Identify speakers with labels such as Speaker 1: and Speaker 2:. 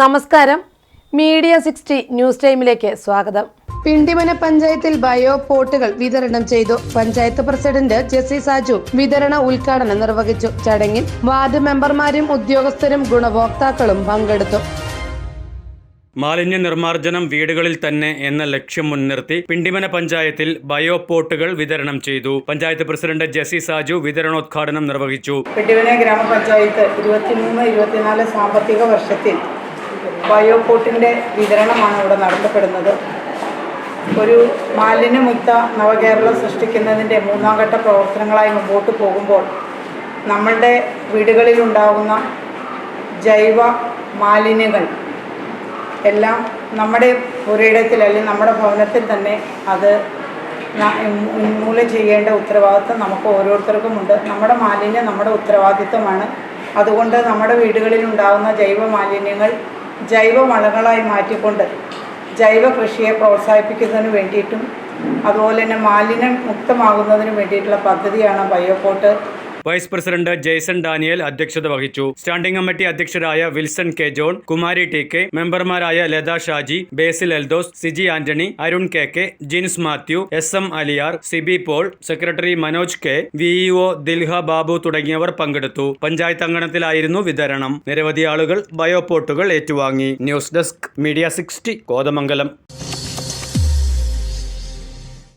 Speaker 1: നമസ്കാരം. Media sixty news ടൈമിലേക്ക് സ്വാഗതം. പിണ്ടിമന പഞ്ചായത്തിൽ ബയോ പോട്ടുകൾ വിതരണം ചെയ്തു. പഞ്ചായത്ത് പ്രസിഡന്റ് ജെസി സാജു വിതരണ ഉദ്ഘാടനം നിർവഹിച്ചു. ചടങ്ങിൽ വാർഡ് മെമ്പർമാരും ഉദ്യോഗസ്ഥരും ഗുണഭോക്താക്കളും പങ്കെടുത്തു.
Speaker 2: മാലിന്യ നിർമ്മാർജനം വീടുകളിൽ തന്നെ എന്ന ലക്ഷ്യം മുൻനിർത്തി പിണ്ടിമന പഞ്ചായത്തിൽ ബയോ പോട്ടുകൾ വിതരണം ചെയ്തു. പഞ്ചായത്ത് പ്രസിഡന്റ് ജെസി സാജു വിതരണോദ്ഘാടനം നിർവഹിച്ചു.
Speaker 3: പിണ്ടിമന ഗ്രാമപഞ്ചായത്ത് ഇരുപത്തിമൂന്ന് ഇരുപത്തിനാല് സാമ്പത്തിക വർഷത്തിൽ ബയോപോട്ടിന്റെ വിതരണമാണ് ഇവിടെ നടത്തപ്പെടുന്നത്. ഒരു മാലിന്യമുക്ത നവകേരളം സൃഷ്ടിക്കുന്നതിന്റെ മൂന്നാം ഘട്ട പ്രവർത്തനങ്ങളായി മുമ്പോട്ട് പോകുമ്പോൾ നമ്മളുടെ വീടുകളിലുണ്ടാകുന്ന ജൈവ മാലിന്യങ്ങൾ എല്ലാം നമ്മുടെ പുരയിടത്തിൽ അല്ലെങ്കിൽ നമ്മുടെ ഭവനത്തിൽ തന്നെ അത് ഉന്മൂലം ചെയ്യേണ്ട ഉത്തരവാദിത്വം നമുക്ക് ഓരോരുത്തർക്കുമുണ്ട് നമ്മുടെ മാലിന്യം നമ്മുടെ ഉത്തരവാദിത്വമാണ് അതുകൊണ്ട് നമ്മുടെ വീടുകളിലുണ്ടാകുന്ന ജൈവ മാലിന്യങ്ങൾ ജൈവ വളങ്ങളായി മാറ്റിക്കൊണ്ട് ജൈവ കൃഷിയെ പ്രോത്സാഹിപ്പിക്കുന്നതിന് വേണ്ടിയിട്ടും അതുപോലെ തന്നെ മാലിന്യം മുക്തമാകുന്നതിന് വേണ്ടിയിട്ടുള്ള പദ്ധതിയാണ് biopot.
Speaker 2: Vice president Jaison Daniel അധ്യക്ഷത വഹിച്ചു. Standing committee അധ്യക്ഷരായ Wilson K John Kumari T K മെമ്പർമാരായ Latha Shaji Basil Eldhose Siji Antony Arun K K Jins Mathew S M Aliyar Siby Paul secretary Manoj K VEO Dilha Babu തുടങ്ങിയവർ പങ്കെടുത്തു. പഞ്ചായത്ത് അങ്കണത്തിലായിരുന്നു വിതരണം. നിരവധി ആളുകൾ ബയോപോട്ടുകൾ ഏറ്റുവാങ്ങി. News desk media sixty Kothamangalam.